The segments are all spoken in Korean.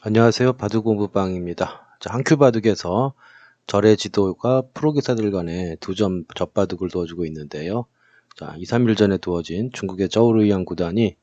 안녕하세요. 바둑 공부방입니다. 자, 한큐 바둑에서 절의 지도가 프로기사들 간에 두점 젖바둑을 두어주고 있는데요. 자, 2, 3일 전에 두어진 중국의 저우르이안 구단이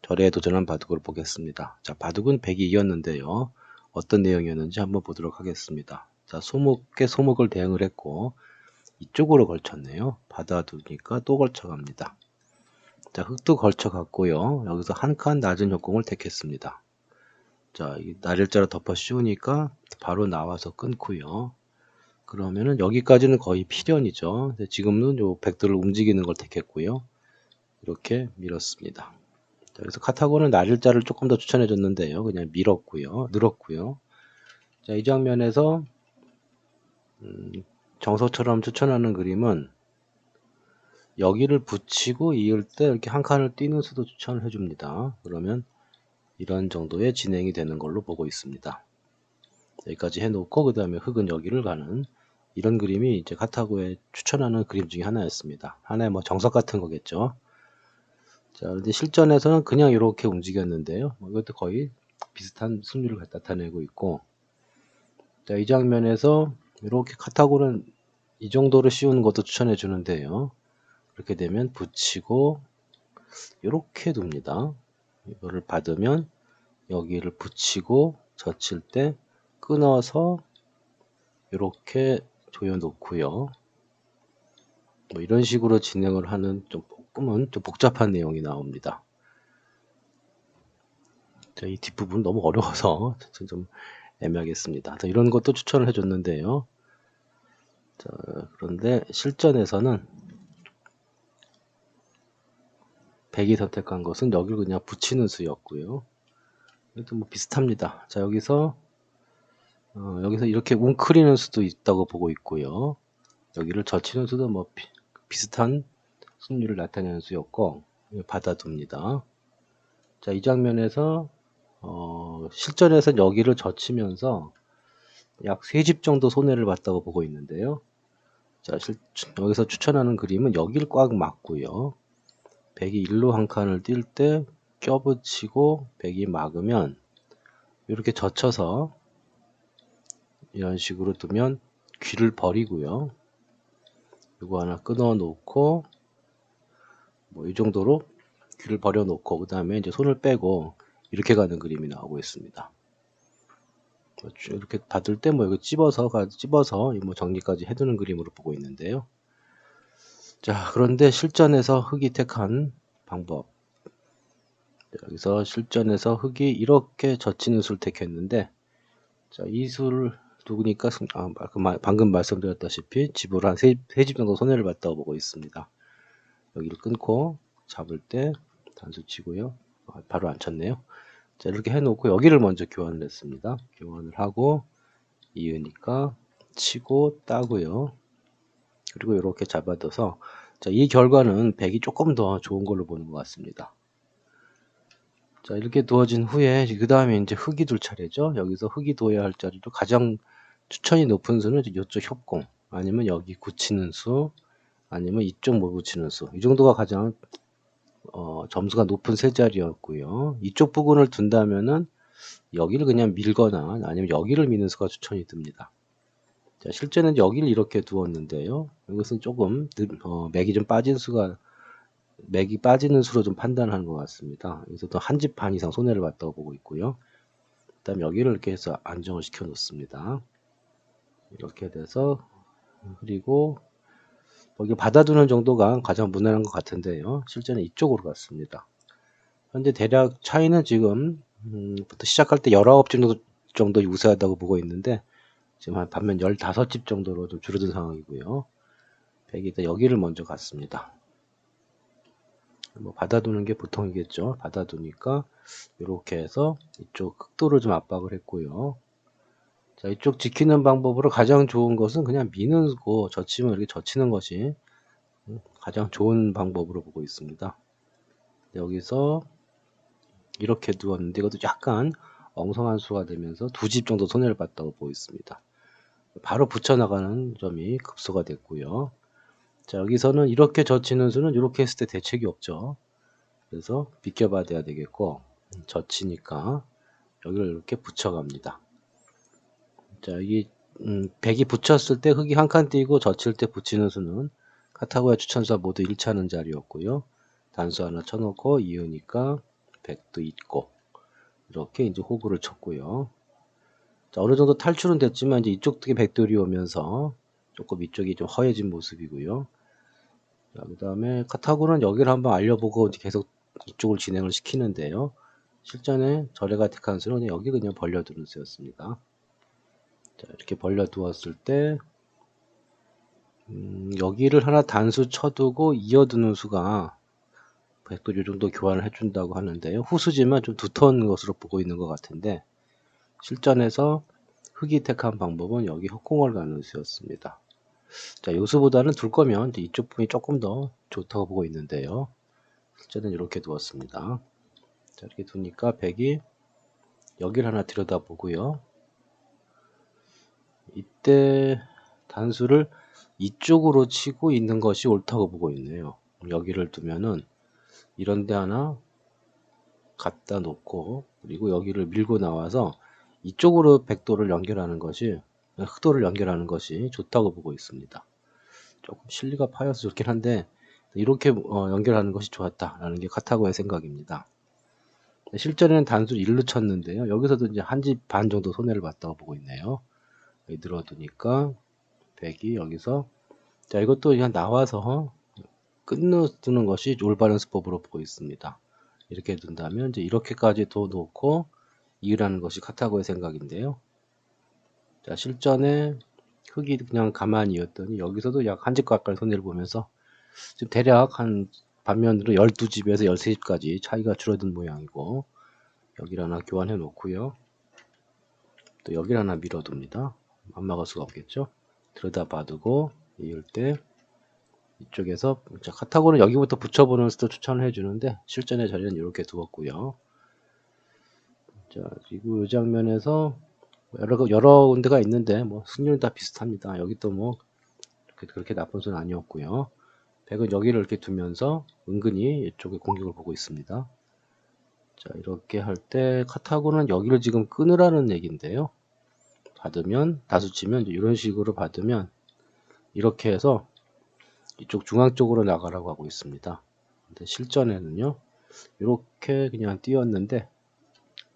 절에 도전한 바둑을 보겠습니다. 자, 바둑은 102였는데요. 어떤 내용이었는지 한번 보도록 하겠습니다. 자, 소목에 소목을 대응을 했고 이쪽으로 걸쳤네요. 받아두니까 또 걸쳐갑니다. 자, 흙도 걸쳐갔고요. 여기서 한 칸 낮은 협공을 택했습니다. 자, 이 날일자로 덮어 씌우니까 바로 나와서 끊고요. 그러면은 여기까지는 거의 필연이죠. 지금은 요 백도를 움직이는 걸 택했고요. 이렇게 밀었습니다. 자, 그래서 카타고는 날일자를 조금 더 추천해 줬는데요. 그냥 밀었고요. 늘었고요. 자, 이 장면에서 음, 정석처럼 추천하는 그림은 여기를 붙이고 이을 때 이렇게 한 칸을 띄는 수도 추천을 해줍니다. 그러면 이런 정도의 진행이 되는 걸로 보고 있습니다. 여기까지 해놓고 그 다음에 흙은 여기를 가는 이런 그림이 이제 카타고에 추천하는 그림 중에 하나였습니다. 하나의 뭐 정석 같은 거겠죠. 자, 그런데 실전에서는 그냥 이렇게 움직였는데요. 뭐 이것도 거의 비슷한 승률을 나타내고 있고, 자, 이 장면에서 이렇게 카타고는 이 정도로 씌우는 것도 추천해 주는데요. 이렇게 되면 붙이고 이렇게 둡니다. 이거를 받으면 여기를 붙이고 젖힐 때 끊어서 이렇게 조여 놓고요. 뭐 이런 식으로 진행을 하는 좀 조금은 좀 복잡한 내용이 나옵니다. 자, 이 뒷부분 너무 어려워서 좀 애매하겠습니다. 이런 것도 추천을 해줬는데요. 자, 그런데 실전에서는 백이 선택한 것은 여기를 그냥 붙이는 수였고요. 이것도 뭐 비슷합니다. 자 여기서 어, 여기서 이렇게 웅크리는 수도 있다고 보고 있고요. 여기를 젖히는 수도 뭐 비, 비슷한 승률을 나타내는 수였고 받아둡니다. 자 이 장면에서 어, 실전에서 여기를 젖히면서 약 3집 정도 손해를 봤다고 보고 있는데요. 자, 실, 여기서 추천하는 그림은 여기를 꽉 막고요. 백이 일로 한 칸을 뛸 때 껴붙이고 백이 막으면 이렇게 젖혀서 이런 식으로 두면 귀를 버리고요. 이거 하나 끊어 놓고 뭐 이 정도로 귀를 버려 놓고 그 다음에 이제 손을 빼고 이렇게 가는 그림이 나오고 있습니다. 이렇게 받을 때 뭐 이거 찝어서 찝어서 뭐 정리까지 해두는 그림으로 보고 있는데요. 자, 그런데 실전에서 흙이 택한 방법. 여기서 실전에서 흙이 이렇게 젖히는 수를 택했는데, 자, 이 수를 두니까, 아, 방금 말씀드렸다시피 집으로 한세집 정도 손해를 봤다고 보고 있습니다. 여기를 끊고 잡을 때 단수 치고요. 아, 바로 안 쳤네요. 자, 이렇게 해놓고 여기를 먼저 교환을 했습니다. 교환을 하고 이으니까 치고 따고요. 그리고 이렇게 잡아둬서 자, 이 결과는 100이 조금 더 좋은 걸로 보는 것 같습니다. 자, 이렇게 두어진 후에 그 다음에 이제 흙이 둘 차례죠. 여기서 흙이 두어야 할 자리도 가장 추천이 높은 수는 이쪽 협공 아니면 여기 굳히는 수 아니면 이쪽 못 붙이는 수 이 정도가 가장 어, 점수가 높은 세 자리였고요. 이쪽 부분을 둔다면은 여기를 그냥 밀거나 아니면 여기를 미는 수가 추천이 듭니다. 자, 실제는 여기를 이렇게 두었는데요. 이것은 조금 어, 맥이 좀 빠진 수가 맥이 빠지는 수로 좀 판단하는 것 같습니다. 여기서 또 한 집 반 이상 손해를 봤다고 보고 있고요. 그다음 여기를 이렇게 해서 안정을 시켜 놓습니다. 이렇게 돼서 그리고 여기 받아두는 정도가 가장 무난한 것 같은데요. 실제는 이쪽으로 갔습니다. 현재 대략 차이는 지금 음, 부터 시작할 때 19집 정도, 정도 우세하다고 보고 있는데 지금 한 반면 15집 정도로 좀 줄어든 상황이고요. 100이 여기를 먼저 갔습니다. 뭐 받아두는 게 보통이겠죠. 받아두니까 이렇게 해서 이쪽 극도를 좀 압박을 했고요. 자, 이쪽 지키는 방법으로 가장 좋은 것은 그냥 미는 거, 젖히면 이렇게 젖히는 것이 가장 좋은 방법으로 보고 있습니다. 여기서 이렇게 두었는데 이것도 약간 엉성한 수가 되면서 두 집 정도 손해를 봤다고 보고 있습니다. 바로 붙여나가는 점이 급소가 됐고요. 자 여기서는 이렇게 젖히는 수는 이렇게 했을 때 대책이 없죠. 그래서 비껴봐야 되겠고 젖히니까 여기를 이렇게 붙여갑니다. 자, 이 음, 100이 붙였을 때 흙이 한 칸 띄고 젖힐 때 붙이는 수는 카타고의 추천수와 모두 일치하는 자리였고요. 단수 하나 쳐놓고 이으니까 100도 있고 이렇게 이제 호구를 쳤고요. 자, 어느 정도 탈출은 됐지만 이제 이쪽 쪽에 백돌이 오면서 조금 이쪽이 좀 허해진 모습이고요. 자, 그 다음에 카타고는 여기를 한번 알려보고 계속 이쪽을 진행을 시키는데요. 실전에 저래가 택한 수는 여기 그냥 벌려두는 수였습니다. 자, 이렇게 벌려두었을 때 음, 여기를 하나 단수 쳐두고 이어두는 수가 백도 요 정도 교환을 해준다고 하는데요. 후수지만 좀 두터운 것으로 보고 있는 것 같은데 실전에서 흑이 택한 방법은 여기 헛공을 가는 수였습니다. 자, 요수보다는 둘 거면 이쪽 부분이 조금 더 좋다고 보고 있는데요. 실제는 이렇게 두었습니다. 자, 이렇게 두니까 백이 여기를 하나 들여다보고요. 이때 단수를 이쪽으로 치고 있는 것이 옳다고 보고 있네요. 여기를 두면은 이런 데 하나 갖다 놓고 그리고 여기를 밀고 나와서 이쪽으로 백도를 연결하는 것이 흑도를 연결하는 것이 좋다고 보고 있습니다. 조금 실리가 파여서 좋긴 한데 이렇게 어, 연결하는 것이 좋았다라는 게 카타고의 생각입니다. 실전에는 단수 1로 쳤는데요. 여기서도 이제 한 집 반 정도 손해를 봤다고 보고 있네요. 여기 늘어두니까 100이 여기서 자 이것도 그냥 나와서 끝내두는 것이 올바른 수법으로 보고 있습니다. 이렇게 둔다면 이제 이렇게까지 도 놓고 이으라는 것이 카타고의 생각인데요. 자 실전에 흙이 그냥 가만히였더니 여기서도 약 한 집 가까이 손해를 보면서 지금 대략 한 반면으로 12집에서 13집까지 차이가 줄어든 모양이고 여기를 하나 교환해 놓고요. 또 여기를 하나 밀어둡니다. 안 막을 수가 없겠죠. 들여다 봐두고 이을 때 이쪽에서 자, 카타고는 여기부터 붙여보는 수도 추천을 해주는데 실전의 자리는 이렇게 두었고요. 자 그리고 이 장면에서 여러 여러 군데가 있는데 뭐 승률은 다 비슷합니다. 여기 또 뭐 그렇게 나쁜 수는 아니었고요. 백은 여기를 이렇게 두면서 은근히 이쪽에 공격을 보고 있습니다. 자 이렇게 할 때 카타고는 여기를 지금 끊으라는 얘기인데요. 받으면 다수 치면 이런 식으로 받으면 이렇게 해서 이쪽 중앙 쪽으로 나가라고 하고 있습니다. 근데 실전에는요. 이렇게 그냥 띄웠는데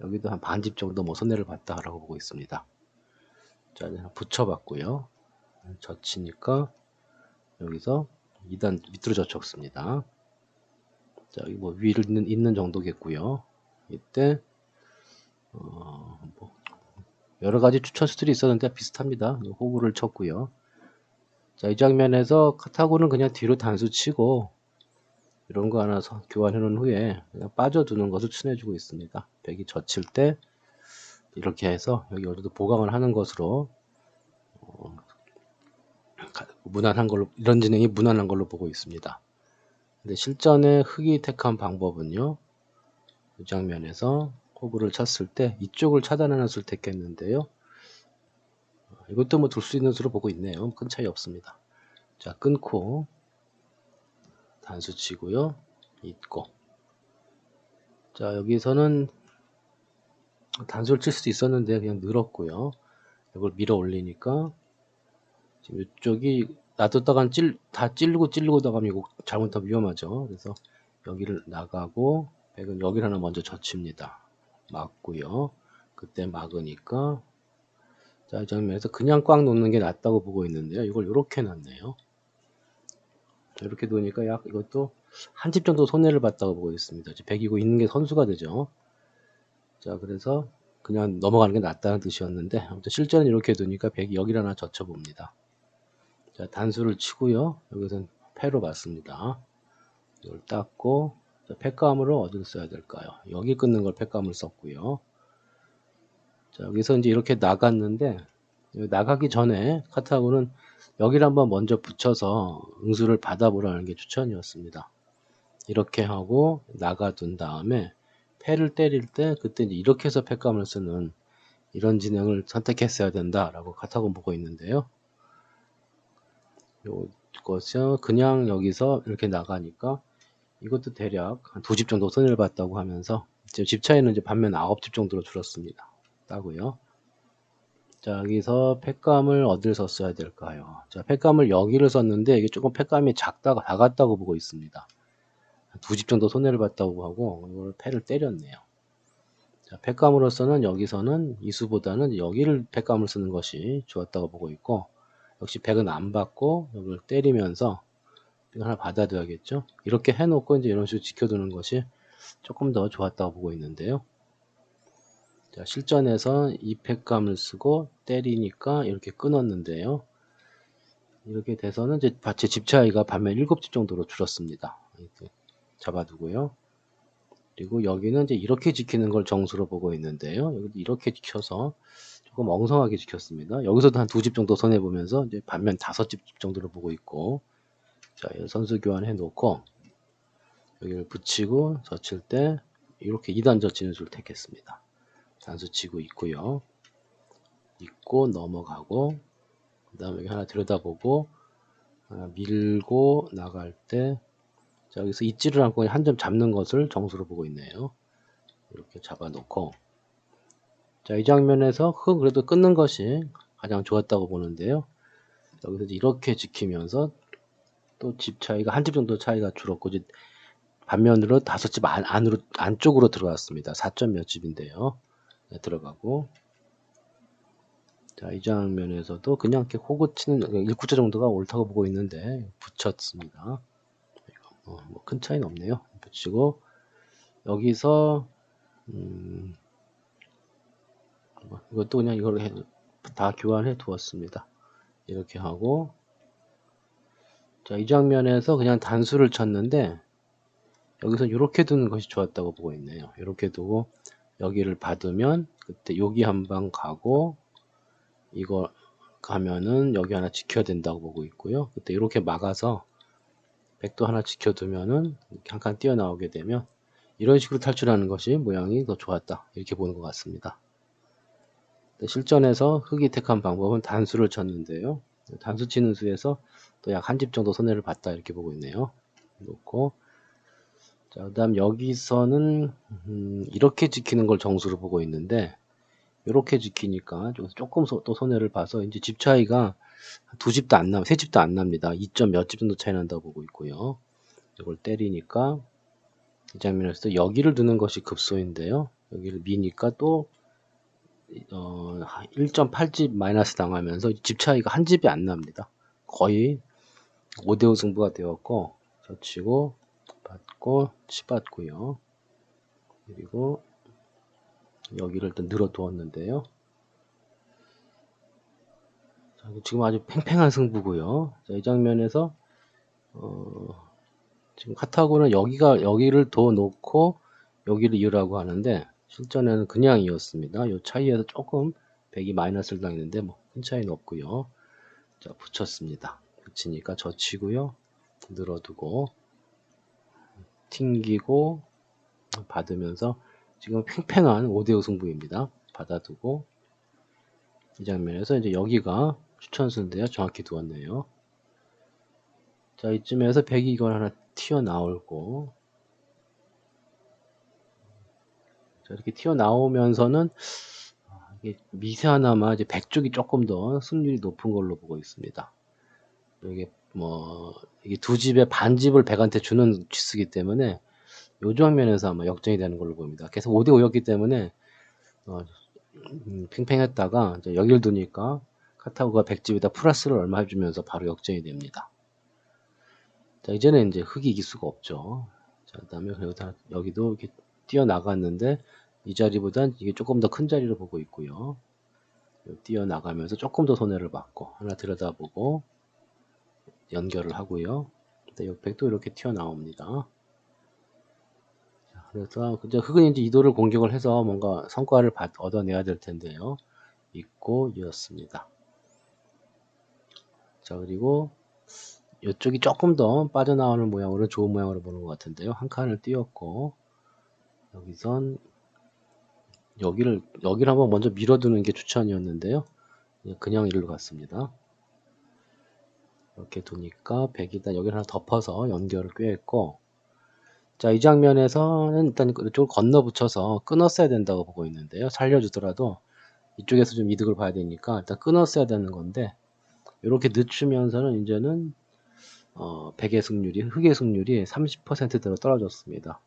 여기도 한 반집 정도 뭐 손해를 봤다라고 보고 있습니다. 자, 붙여봤고요. 젖히니까 여기서 2단 밑으로 젖혔습니다. 자, 여기 뭐 위를 있는, 있는 정도겠고요. 이때 어, 뭐 여러 가지 추천수들이 있었는데 비슷합니다. 호구를 쳤고요. 자, 이 장면에서 카타고는 그냥 뒤로 단수 치고 이런 거 하나 교환해 놓은 후에 그냥 빠져두는 것을 추천해 주고 있습니다. 백이 젖힐 때 이렇게 해서 여기 어디도 보강을 하는 것으로 어, 무난한 걸로 이런 진행이 무난한 걸로 보고 있습니다. 근데 실전에 흑이 택한 방법은요. 이 장면에서 호구를 쳤을 때 이쪽을 차단하는 수를 택했는데요. 이것도 뭐 둘 수 있는 수로 보고 있네요. 큰 차이 없습니다. 자, 끊고 단수 치고요. 잊고 자, 여기서는 단수를 칠 수도 있었는데 그냥 늘었고요. 이걸 밀어 올리니까 지금 이쪽이 놔뒀다간 찔, 다 찔르고 찔르고 나가면 이거 잘못하면 위험하죠. 그래서 여기를 나가고 백은 여기를 하나 먼저 젖힙니다. 맞고요. 그때 막으니까 자, 이 장면에서 그냥 꽉 놓는 게 낫다고 보고 있는데요. 이걸 이렇게 놨네요. 이렇게 놓으니까 약 이것도 한 집 정도 손해를 봤다고 보고 있습니다. 이제 100이고 있는 게 선수가 되죠. 자, 그래서 그냥 넘어가는 게 낫다는 뜻이었는데 아무튼 실제는 이렇게 두니까 100이 여기를 하나 젖혀봅니다. 자, 단수를 치고요. 여기서는 패로 봤습니다. 이걸 닦고 자, 패감으로 어디를 써야 될까요? 여기 끊는 걸 패감을 썼고요. 자, 여기서 이제 이렇게 나갔는데 나가기 전에 카타고는 여기를 한번 먼저 붙여서 응수를 받아보라는 게 추천이었습니다. 이렇게 하고 나가둔 다음에 패를 때릴 때 그때 이제 이렇게 해서 패감을 쓰는 이런 진행을 선택했어야 된다라고 카타곤 보고 있는데요. 이것이 그냥 여기서 이렇게 나가니까 이것도 대략 한 두 집 정도 손해를 봤다고 하면서 이제 집 차이는 이제 반면 9집 정도로 줄었습니다. 따고요. 자, 여기서 팩감을 어딜 썼어야 될까요? 자, 팩감을 여기를 썼는데 이게 조금 팩감이 작다가 작았다고 보고 있습니다. 두 집 정도 손해를 봤다고 하고 이걸 패를 때렸네요. 자, 팩감으로서는 여기서는 이수보다는 여기를 팩감을 쓰는 것이 좋았다고 보고 있고 역시 100은 안 받고 여기를 때리면서 이거 하나 받아둬야겠죠. 이렇게 해놓고 이제 이런 식으로 지켜두는 것이 조금 더 좋았다고 보고 있는데요. 자, 실전에서 이 팩감을 쓰고 때리니까 이렇게 끊었는데요. 이렇게 돼서는 이제 제집 차이가 반면 7집 정도로 줄었습니다. 잡아두고요. 그리고 여기는 이제 이렇게 지키는 걸 정수로 보고 있는데요. 이렇게 지켜서 조금 엉성하게 지켰습니다. 여기서도 한 두 집 정도 손해 보면서 이제 반면 다섯 집 정도로 보고 있고 자 선수 교환해 놓고 여기를 붙이고 젖힐 때 이렇게 2단 젖히는 수를 택했습니다. 단수 치고 있고요. 있고 넘어가고 그 다음에 여기 하나 들여다보고 하나 밀고 나갈 때 자, 여기서 있지를 않고 한 점 잡는 것을 정수로 보고 있네요. 이렇게 잡아놓고 자, 이 장면에서 흙 그래도 끊는 것이 가장 좋았다고 보는데요. 여기서 이렇게 지키면서 또 집 차이가 한 집 정도 차이가 줄었고 이제 반면으로 다섯 집 안, 안으로 안쪽으로 들어왔습니다. 4점 몇 집인데요. 네, 들어가고 자, 이 장면에서도 그냥 이렇게 호구 치는 1구자 정도가 옳다고 보고 있는데 붙였습니다. 어, 뭐 큰 차이는 없네요. 붙이고 여기서 음, 뭐 이것도 그냥 이걸 해, 다 교환해 두었습니다. 이렇게 하고 자, 이 장면에서 그냥 단수를 쳤는데 여기서 이렇게 두는 것이 좋았다고 보고 있네요. 이렇게 두고 여기를 받으면 그때 여기 한 방 가고 이거 가면은 여기 하나 지켜야 된다고 보고 있고요. 그때 이렇게 막아서 백도 하나 지켜두면은 칸 뛰어나오게 되면 이런 식으로 탈출하는 것이 모양이 더 좋았다 이렇게 보는 것 같습니다. 실전에서 흑이 택한 방법은 단수를 쳤는데요. 단수 치는 수에서 또 약 한 집 정도 손해를 봤다 이렇게 보고 있네요. 놓고 자, 그 다음 여기서는 음, 이렇게 지키는 걸 정수로 보고 있는데 이렇게 지키니까 조금 소, 또 손해를 봐서 이제 집 차이가 두 집도 안 나, 세 집도 안 납니다. 2점 몇 집 정도 차이 난다고 보고 있고요. 이걸 때리니까 이 장면에서 여기를 두는 것이 급소인데요. 여기를 미니까 또 어, 1.8집 마이너스 당하면서 집 차이가 한 집이 안 납니다. 거의 5대5 승부가 되었고 젖히고 받고 치받고요. 그리고 여기를 일단 늘어 두었는데요. 자, 지금 아주 팽팽한 승부고요. 자, 이 장면에서 어, 지금 카타고는 여기가 여기를 더 놓고 여기를 이으라고 하는데 실전에는 그냥 이었습니다. 이 차이에서 조금 100이 마이너스를 당했는데 뭐 큰 차이는 없고요. 자 붙였습니다. 붙이니까 젖히고요. 늘어두고 튕기고 받으면서 지금 팽팽한 5대5 승부입니다. 받아두고 이 장면에서 이제 여기가 추천수인데요. 정확히 두었네요. 자 이쯤에서 100이 이걸 하나 튀어나올고 자 이렇게 튀어나오면서는 이게 미세 하나마 이제 100쪽이 조금 더 승률이 높은 걸로 보고 있습니다. 이게 뭐 이게 두 집의 반집을 100한테 주는 치수기 때문에 요 장면에서 아마 역전이 되는 걸로 보입니다. 계속 5대 5였기 때문에 어, 음, 팽팽했다가 여기를 두니까 카타고가 100집에다 플러스를 얼마 해주면서 바로 역전이 됩니다. 자 이제는 이제 흙이 이길 수가 없죠. 자 그다음에 여기다 여기도 이렇게 뛰어나갔는데 이 자리보단 이게 조금 더 큰 자리를 보고 있고요. 뛰어나가면서 조금 더 손해를 받고 하나 들여다보고 연결을 하고요. 옆백도 이렇게 튀어나옵니다. 그래서 이제 흑은 이제 이도를 공격을 해서 뭔가 성과를 받, 얻어내야 될 텐데요. 있고 이었습니다. 자 그리고 이쪽이 조금 더 빠져나오는 모양으로 좋은 모양으로 보는 것 같은데요. 한 칸을 띄웠고 여기선 여기를 여기를 한번 먼저 밀어두는 게 추천이었는데요. 그냥 일로 갔습니다. 이렇게 두니까 100이다 여기를 하나 덮어서 연결을 꾀했고 자, 이 장면에서는 일단 이쪽을 건너 붙여서 끊었어야 된다고 보고 있는데요. 살려주더라도 이쪽에서 좀 이득을 봐야 되니까 일단 끊었어야 되는 건데 이렇게 늦추면서는 이제는 어, 백의 승률이 흑의 승률이 30%대로 떨어졌습니다.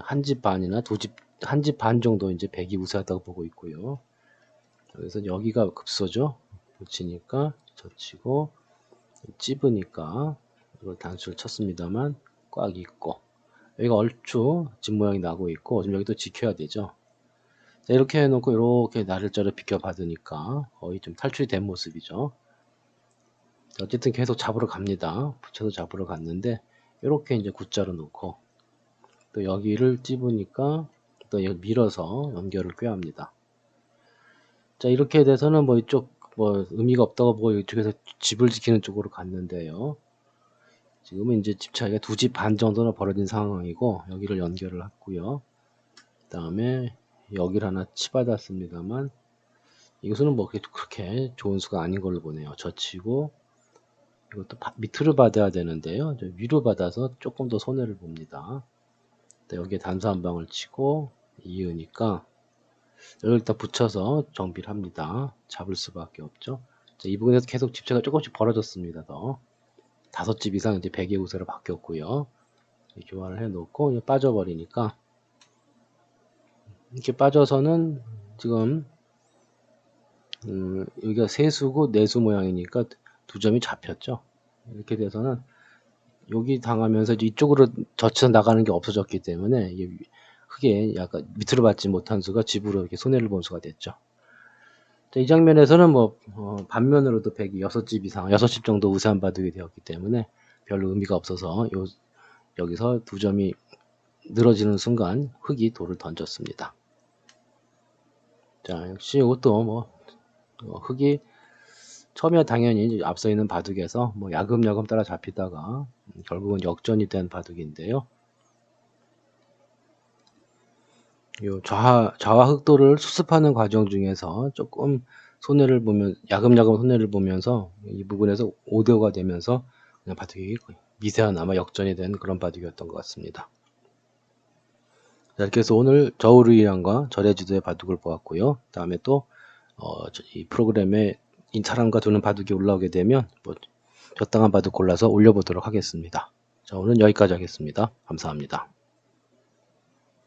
한 집 반이나 두 집 한 집 반 정도 이제 백이 우세하다고 보고 있고요. 그래서 여기가 급소죠. 붙이니까 젖히고 찝으니까 이걸 단수를 쳤습니다만 꽉 있고 여기가 얼추 집 모양이 나고 있고 지금 여기도 지켜야 되죠. 자, 이렇게 해놓고 이렇게 나를자를 비껴받으니까 거의 좀 탈출이 된 모습이죠. 어쨌든 계속 잡으러 갑니다. 붙여서 잡으러 갔는데 이렇게 이제 굿자로 놓고 또 여기를 찝으니까 또 밀어서 연결을 꾀합니다. 자 이렇게 돼서는 뭐 이쪽 뭐 의미가 없다고 보고 이쪽에서 집을 지키는 쪽으로 갔는데요. 지금은 이제 집 차이가 두 집 반 정도는 벌어진 상황이고 여기를 연결을 했고요. 그 다음에 여기를 하나 치받았습니다만 이것은 뭐 그렇게 좋은 수가 아닌 걸로 보네요. 젖히고 이것도 밑으로 받아야 되는데요. 위로 받아서 조금 더 손해를 봅니다. 여기에 단수 한 방을 치고 이으니까 여기를 일단 붙여서 정비를 합니다. 잡을 수밖에 없죠. 자, 이 부분에서 계속 집차가 조금씩 벌어졌습니다. 더 다섯 집 이상 이제 백의 우세로 바뀌었고요. 교환을 해 놓고 빠져버리니까 이렇게 빠져서는 지금 음, 여기가 세수고 내수 모양이니까 두 점이 잡혔죠. 이렇게 돼서는 여기 당하면서 이쪽으로 젖혀 나가는 게 없어졌기 때문에 크게 약간 밑으로 받지 못한 수가 집으로 이렇게 손해를 본 수가 됐죠. 자, 이 장면에서는 뭐 어, 반면으로도 106집 이상, 6집 정도 우세한 바둑이 되었기 때문에 별로 의미가 없어서 요, 여기서 두 점이 늘어지는 순간 흑이 돌을 던졌습니다. 자, 역시 이것도 뭐 어, 흑이 처음에 당연히 앞서 있는 바둑에서 뭐 야금야금 따라 잡히다가 결국은 역전이 된 바둑인데요. 요 좌, 좌와 흑도를 수습하는 과정 중에서 조금 손해를 보면 야금야금 손해를 보면서 이 부분에서 5대5가 되면서 그냥 바둑이 미세한 아마 역전이 된 그런 바둑이었던 것 같습니다. 자, 이렇게 해서 오늘 저우르이랑과 절해지도의 바둑을 보았고요. 다음에 또 어, 이 프로그램에 이 사람과 두는 바둑이 올라오게 되면 뭐 적당한 바둑 골라서 올려보도록 하겠습니다. 자, 오늘 여기까지 하겠습니다. 감사합니다.